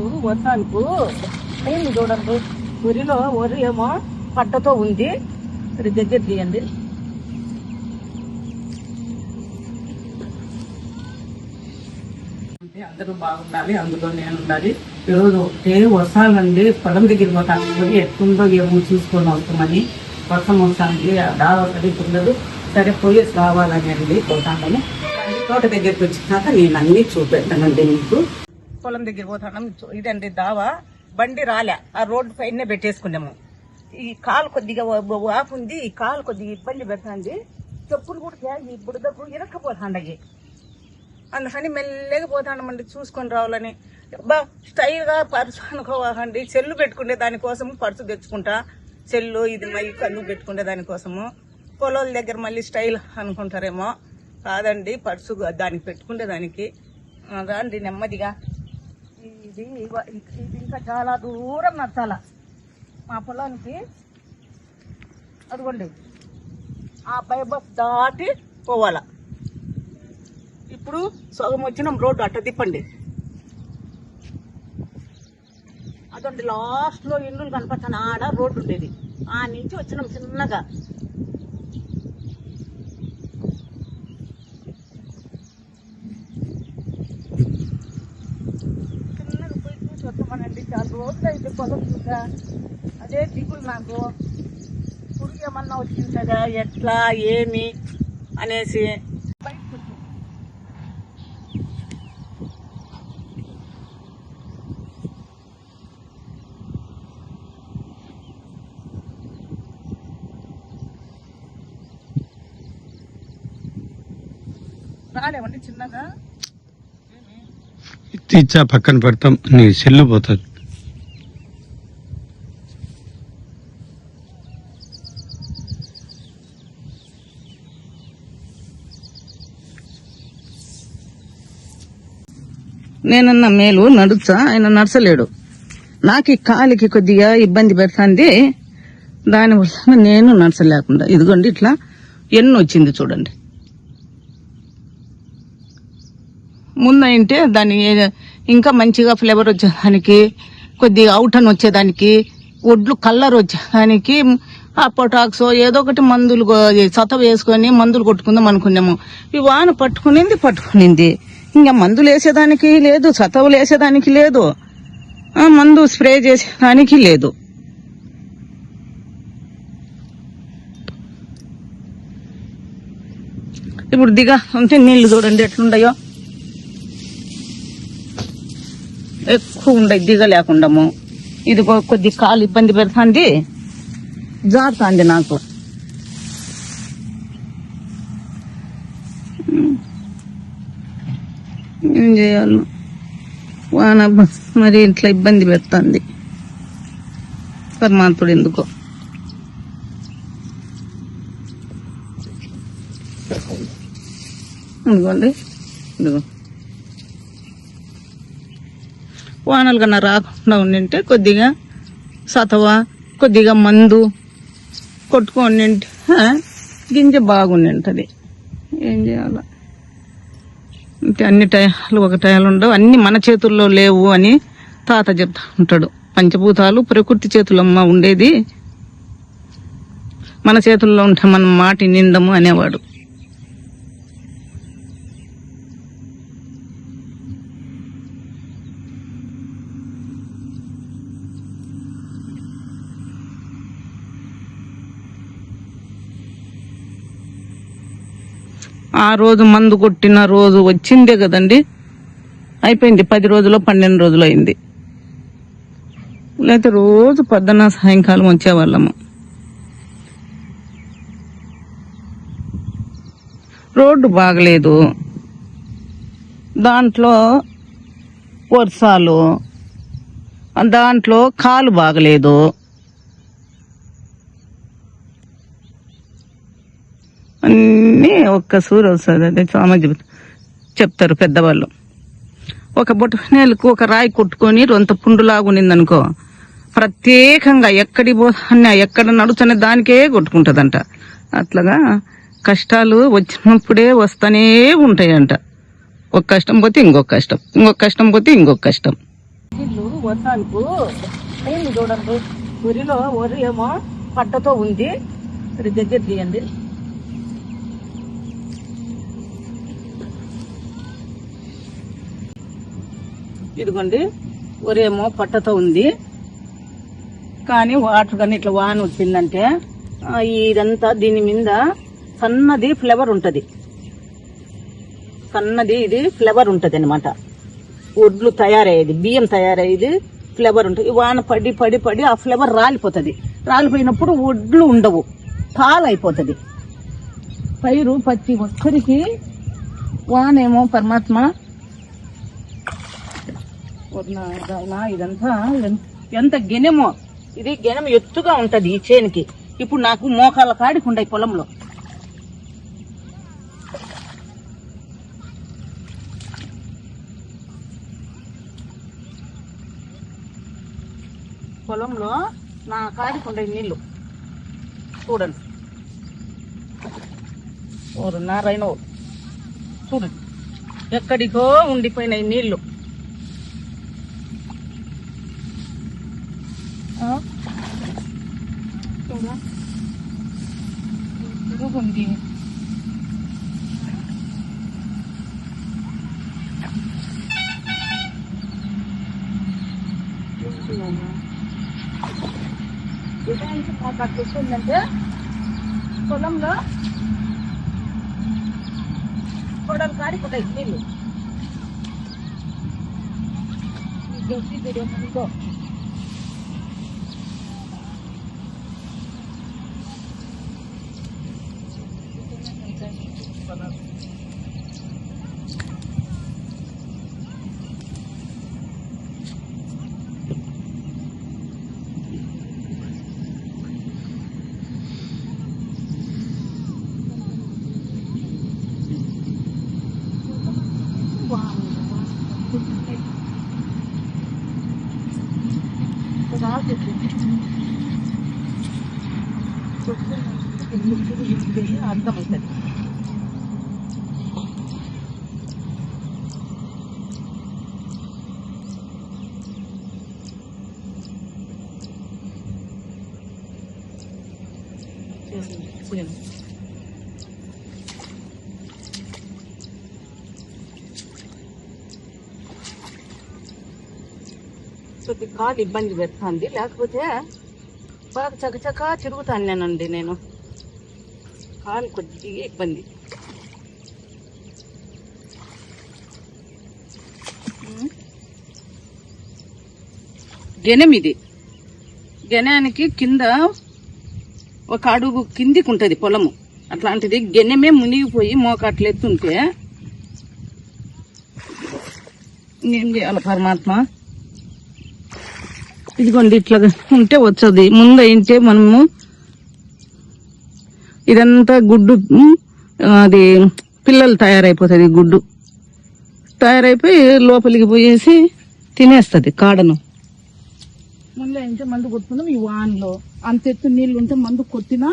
ఇప్పుడు వర్షాలకు నీళ్ళు చూడండి? వరిలో వరి ఏమో పట్టతో ఉంది. ఇది దగ్గర తీయండి. అంటే అందరూ బాగుండాలి అందులో నేను ఉండాలి ఈరోజు ఒకటే వర్షాలండి? పొలం దగ్గర పోతాను పోయి ఏమో చూసుకొని వస్తామని వర్షం వస్తానికి డాబా ఉండదు సరే పోలీస్ రావాలని అండి పోతానని. తోట దగ్గరికి వచ్చినాక నేను అన్ని చూపెట్టానండి మీకు. పొలం దగ్గర పోతున్నాం ఇదండి దావా. బండి రాలే. ఆ రోడ్డు పైన పెట్టేసుకున్నాము. ఈ కాలు కొద్దిగా వాపు ఉంది ఈ కాలు కొద్దిగా ఇబ్బంది పెడుతుంది. చెప్పులు కూడా ఈ బుడదకు ఇరక్కపోతాండగి అందుకని మెల్లగా పోతానమండి చూసుకొని రావాలని. బా స్టైల్గా పర్సు అనుకోవాలండి. చెల్లు పెట్టుకునే దానికోసము పర్సు తెచ్చుకుంటా. చెల్లు ఇది మళ్ళీ కళ్ళు పెట్టుకునే దానికోసము. పొలాల దగ్గర మళ్ళీ స్టైల్ అనుకుంటారేమో. కాదండి పర్సు దానికి పెట్టుకునే దానికి. ఆ, రండి నెమ్మదిగా. ఇది ఇది ఇంకా చాలా దూరం నచ్చాల మా పొలానికి. అదిగోండి. ఆ పైబస్ దాటి పోవాల. ఇప్పుడు సగం వచ్చినాం రోడ్డు అట్ట తిప్పండి. అదండి లాస్ట్లో ఇల్లు కనపడతాను ఆడ రోడ్డు ఉండేది. ఆ నుంచి వచ్చినాం చిన్నగా. వస్తామనండి చాలా పొలం చూసా అదే దిగులు నాకు. పురుగు ఏమన్నా వచ్చిందా? ఎట్లా? ఏమి? అనేసి. బయటకు చిన్నగా? ఇచ్చా పక్కన పెడతాం. నీ సెల్లు పోతుంది. నేనన్న మేలు నడుచా ఆయన నడచలేడు. నాకు ఈ కాలికి కొద్దిగా ఇబ్బంది పెడుతుంది. దానివల్ల నేను నడచలేకుండా. ఇదిగోండి ఇట్లా ఎన్ని వచ్చింది చూడండి. ముందంటే దాన్ని ఇంకా మంచిగా ఫ్లేవర్ వచ్చేదానికి కొద్దిగా అవుటన్ వచ్చేదానికి ఒడ్లు కలర్ వచ్చేదానికి ఆ పొటాక్సో ఏదో ఒకటి మందులు సత వేసుకొని మందులు కొట్టుకుందాం అనుకున్నాము. ఈ వాన పట్టుకునింది పట్టుకునింది. ఇంకా మందులు వేసేదానికి లేదు సతవులు వేసేదానికి లేదు. మందు స్ప్రే చేసేదానికి లేదు. ఇప్పుడు దిగా అంటే నీళ్ళు చూడండి ఎట్లుండయో. ఎక్కువ ఉండయి దిగ లేకుండాము ఇది కొద్ది కాలు ఇబ్బంది పెడుతుంది. జారుతుంది నాకు. ఏం చేయాలి. వాన మరి ఇట్లా ఇబ్బంది పెడుతుంది. పరమాత్ముడు ఎందుకో. ఇదిగోండి. ఇదిగో. వానలు కన్నా రాకుండా ఉండింటే కొద్దిగా సతవ కొద్దిగా మందు కొట్టుకొని ఉంటే, ఆ, గింజ బాగుండింటది. ఏం చేయాలా? అన్ని టయాలు ఒక టయాలు ఉండవు. అన్ని మన చేతుల్లో లేవు అని తాత చెప్తా ఉంటాడు. పంచభూతాలు ప్రకృతి చేతులమ్మ ఉండేది. మన చేతుల్లో ఉంటే మనం మాటి నిందము అనేవాడు. ఆ రోజు మందు కొట్టిన రోజు వచ్చిందే కదండి. అయిపోయింది. పది రోజులు పన్నెండు రోజులు అయింది. లేకపోతే రోజు పొద్దున సాయంకాలం వచ్చేవాళ్ళము. రోడ్డు బాగలేదు. దాంట్లో వర్షాలు. దాంట్లో కాలు బాగలేదు. అన్నీ ఒక్క సూరు వస్తుంది. అదే స్వామి చెప్తారు. పెద్దవాళ్ళు. ఒక బొట్టు ఒక రాయి కొట్టుకొని రొంత పుండులాగునిందనుకో ప్రత్యేకంగా ఎక్కడి పోతానే ఎక్కడ నడుచునే దానికే కొట్టుకుంటుందంట. అట్లాగా కష్టాలు వచ్చినప్పుడే వస్తూనే ఉంటాయంట. ఒక కష్టం పోతే ఇంకొక కష్టం. ఇంకొక కష్టం పోతే ఇంకొక కష్టం. వర్షాలకు చూడండి ఊరిలో వరి ఏమో పట్టతో ఉంది. దగ్గర తీయండి. ఇదిగోండి ఒరేమో పట్టతో ఉంది. కానీ వాటర్ కానీ ఇట్లా వాన వచ్చిందంటే ఇదంతా దీని మీద సన్నది ఫ్లేవర్ ఉంటుంది. సన్నది ఇది ఫ్లేవర్ ఉంటుంది అనమాట ఒడ్లు తయారయ్యేది బియ్యం తయారయ్యేది ఫ్లేవర్ ఉంటుంది. వాన పడి పడి పడి ఆ ఫ్లేవర్ రాలిపోతుంది. రాలిపోయినప్పుడు ఒడ్లు ఉండవు పాలైపోతుంది. పైరు ప్రతి ఒక్కరికి వానేమో పరమాత్మ వదిన, ఇదంతా ఎంత గెనెమో ఇది గెనెం ఎత్తుగా ఉంటది ఈ చేనికి. ఇప్పుడు నాకు మోకాళ్ళ కాడికి ఉండయి పొలంలో. పొలంలో నా కాడికి ఉండే నీళ్ళు చూడండి. ఓరు నారాయణ చూడండి ఎక్కడికో ఉండిపోయినాయి నీళ్ళు చూడు. తిరుగుంది నిజానికి మాకు అట్లా వస్తుందంటే పొలంలో పొడలు కాడికి ఉంటాయి నీళ్ళు ఈ గడ్డి తిరిగేందుకో అర్థమవుతుంది కొద్ది కాలు ఇబ్బంది పెడుతుంది. లేకపోతే బాగా చకచకా తిరుగుతానండి నేను. కాలు కొద్దిగా ఇబ్బంది. ఉమ్. గెనెం ఇది. గెనానికి కింద ఒక అడుగు కిందికి ఉంటుంది పొలము. అట్లాంటిది గెనెమే మునిగిపోయి మోకాట్లు ఎత్తుంటే ఏం చేయాలి పరమాత్మ? ఇదిగోండి ఇట్లా ఉంటే వచ్చది. ముందు ఏంటే మనము ఇదంతా గుడ్డు అది పిల్లలు తయారైపోతుంది గుడ్డు. తయారైపోయి లోపలికి పోయేసి తినేస్తుంది కాడను. మళ్ళీ ఏంటంటే మందు కొట్టుకుందాం ఈ వాన్లో. అంత ఎత్తు నీళ్ళు ఉంటే మందు కొట్టినా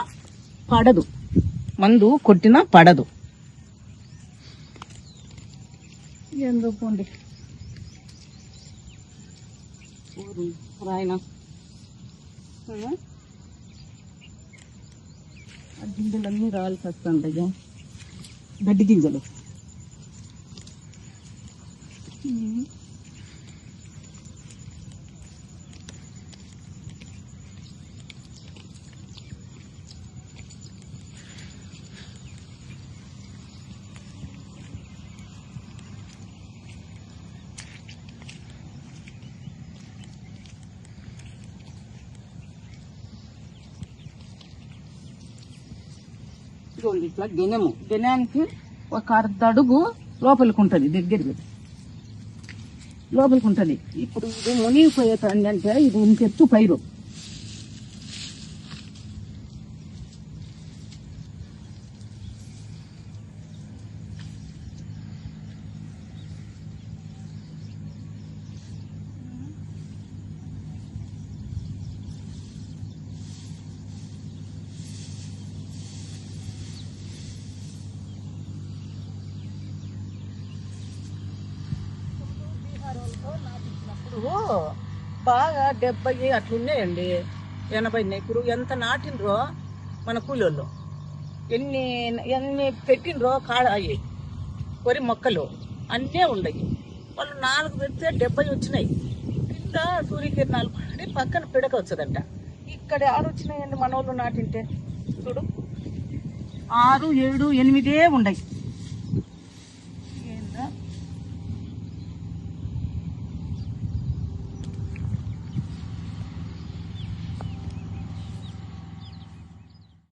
పడదు. మందు కొట్టినా పడదు. ఊరు రాయన? ఆ? గింజలన్నీ వస్తుంటాయి గడ్డి గింజలు. ఉమ్. ఇట్లా గెనెము గెనానికి ఒక అర్ధ అడుగు లోపలికి ఉంటుంది దగ్గరికి లోపలికి ఉంటుంది ఇప్పుడు ఇది మునిగిపోయేది అంటే ఇది ఇంకెత్తు పైరు. ఇప్పుడు బాగా డెబ్బై అట్లున్నాయండి. ఎనభై ఇప్పుడు ఎంత నాటినరో మన కూలోళ్ళు. ఎన్ని ఎన్ని పెట్టినరో కాడ అయ్యాయి వరి మొక్కలు అన్నీ ఉన్నాయి వాళ్ళు నాలుగు పెడితే డెబ్బై వచ్చినాయి. కింద సూర్యకిరణాలు పడి పక్కన పిడక వచ్చదంట. ఇక్కడ ఆరు వచ్చినాయండి మన వాళ్ళు నాటింటే. చూడు. ఆరు ఏడు ఎనిమిదే ఉన్నాయి